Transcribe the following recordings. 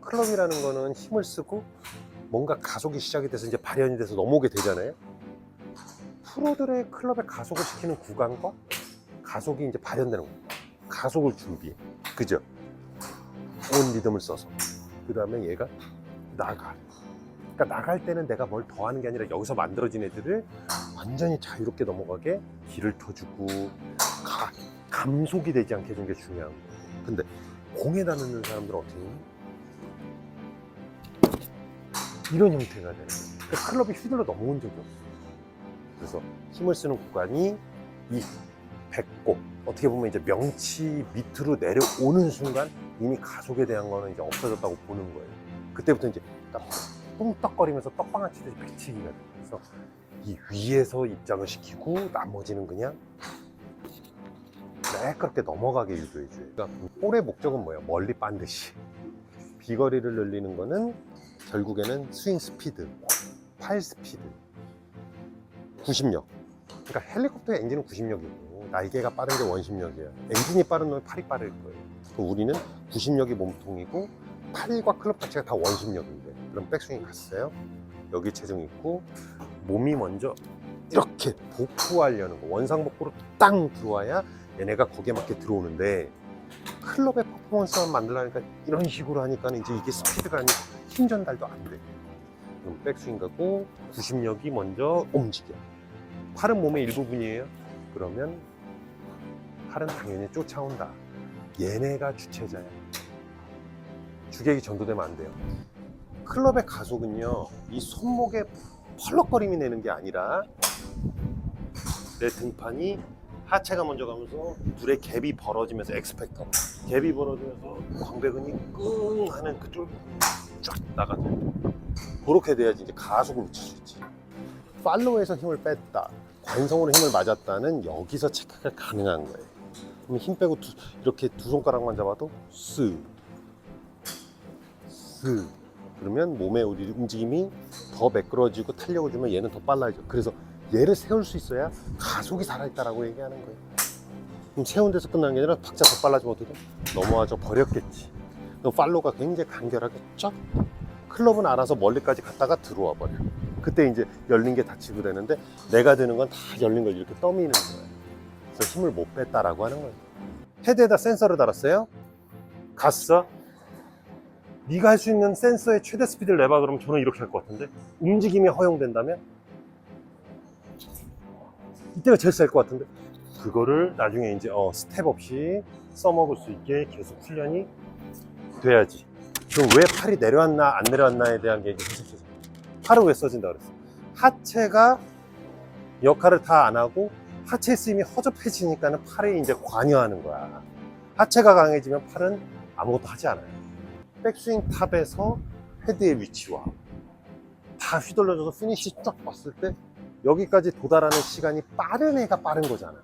클럽이라는 거는 힘을 쓰고 뭔가 가속이 시작이 돼서 이제 발현이 돼서 넘어오게 되잖아요. 프로들의 클럽에 가속을 시키는 구간과 가속이 이제 발현되는 거예요. 가속을 준비해. 그죠? 온 리듬을 써서. 그 다음에 얘가 나가. 그러니까 나갈 때는 내가 뭘 더 하는 게 아니라 여기서 만들어진 애들을 완전히 자유롭게 넘어가게 길을 터주고 가- 감속이 되지 않게 해주는 게 중요한 거예요. 근데 공에다 넣는 사람들은 어떻게? 이런 형태가 되는 거예요. 그러니까 클럽이 휘둘러 넘어온 적이 없어요. 그래서 힘을 쓰는 구간이 이 배꼽 어떻게 보면 이제 명치 밑으로 내려오는 순간 이미 가속에 대한 거는 이제 없어졌다고 보는 거예요. 그때부터 이제 딱 똥떡거리면서 떡방아 치듯이 배치기가 돼요. 그래서 이 위에서 입장을 시키고 나머지는 그냥 매끄럽게 넘어가게 유도해줘요. 그러니까 볼의 목적은 뭐예요? 멀리 빤 듯이. 비거리를 늘리는 거는 결국에는 스윙 스피드, 팔 스피드, 구심력. 그러니까 헬리콥터의 엔진은 구심력이고 날개가 빠른 게 원심력이에요. 엔진이 빠른 놈이 팔이 빠를 거예요. 우리는 구심력이 몸통이고 팔과 클럽 자체가 다 원심력인데 그럼 백스윙이 갔어요. 여기 체중 있고 몸이 먼저 이렇게 복구하려는 거 원상복구로 땅 들어와야 얘네가 거기에 맞게 들어오는데 클럽의 퍼포먼스만 만들려니까 이런 식으로 하니까 이제 이게 스피드가 아니고 힘 전달도 안 돼. 그럼 백스윙 가고 구심력이 먼저 움직여. 팔은 몸의 일부분이에요. 그러면 팔은 당연히 쫓아온다. 얘네가 주체자야. 주객이 전도되면 안 돼요. 클럽의 가속은요, 이 손목에 펄럭거림이 내는 게 아니라 내 등판이 하체가 먼저 가면서 둘의 갭이 벌어지면서 엑스펙터 갭이 벌어지면서 광배근이 끙 하는 그쪽 쫙 나가죠. 그렇게 돼야지 이제 가속을 붙일 수 있지. 팔로우에서 힘을 뺐다 관성으로 힘을 맞았다는 여기서 체크가 가능한 거예요. 그럼 힘 빼고 두- 이렇게 두 손가락만 잡아도 스, 스 그러면 몸의 우리 움직임이 더 매끄러지고 탄력을 주면 얘는 더 빨라져 그래서 얘를 세울 수 있어야 가속이 살아있다라고 얘기하는 거예요. 그럼 세운 데서 끝나는 게 아니라 박자 더 빨라지면 어떻게 돼? 넘어와져 버렸겠지. 그럼 팔로가 굉장히 간결하게 쫙 클럽은 알아서 멀리까지 갔다가 들어와 버려. 그때 이제 열린 게 닫히고 되는데 내가 드는 건 다 열린 걸 이렇게 떠미는 거예요. 그래서 힘을 못 뺐다라고 하는 거예요. 헤드에다 센서를 달았어요. 갔어. 네가 할 수 있는 센서의 최대 스피드를 내봐 그러면 저는 이렇게 할 것 같은데 움직임이 허용된다면 이때가 제일 셀것 같은데? 그거를 나중에 이제 어, 스텝 없이 써먹을 수 있게 계속 훈련이 돼야지. 그럼 왜 팔이 내려왔나 안 내려왔나에 대한 게 해석해서. 팔은 왜 써진다 그랬어? 하체가 역할을 다 안 하고 하체 쓰임이 허접해지니까는 팔에 이제 관여하는 거야. 하체가 강해지면 팔은 아무것도 하지 않아요. 백스윙 탑에서 헤드의 위치와 다 휘둘러져서 피니시 쫙 봤을 때 여기까지 도달하는 시간이 빠른 애가 빠른 거잖아.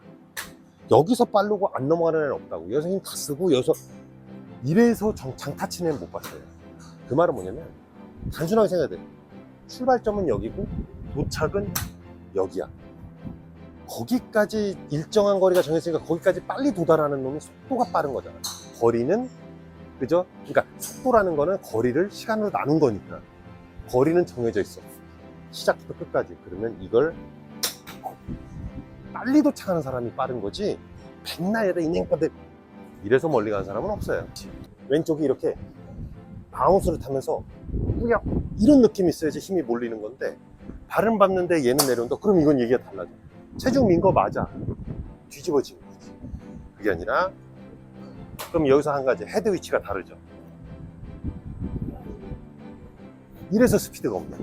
여기서 빠르고 안 넘어가는 애는 없다고. 힘다 쓰고 여기서 이래서 정- 장타 치는 애는 못 봤어요. 그 말은 뭐냐면 단순하게 생각해야 돼. 출발점은 여기고 도착은 여기야. 거기까지 일정한 거리가 정해졌으니까 거기까지 빨리 도달하는 놈이 속도가 빠른 거잖아. 거리는 그죠? 그러니까 속도라는 거는 거리를 시간으로 나눈 거니까 거리는 정해져 있어. 시작부터 끝까지. 그러면 이걸 빨리 도착하는 사람이 빠른 거지. 백날에다 인행까지 이래서 멀리 가는 사람은 없어요. 왼쪽이 이렇게 바운스를 타면서 꾸역 이런 느낌이 있어야지 힘이 몰리는 건데 발은 밟는데 얘는 내려온다. 그럼 이건 얘기가 달라져. 체중 민 거 맞아. 뒤집어지는 거지. 그게 아니라 그럼 여기서 한 가지 헤드 위치가 다르죠. 이래서 스피드가 없네.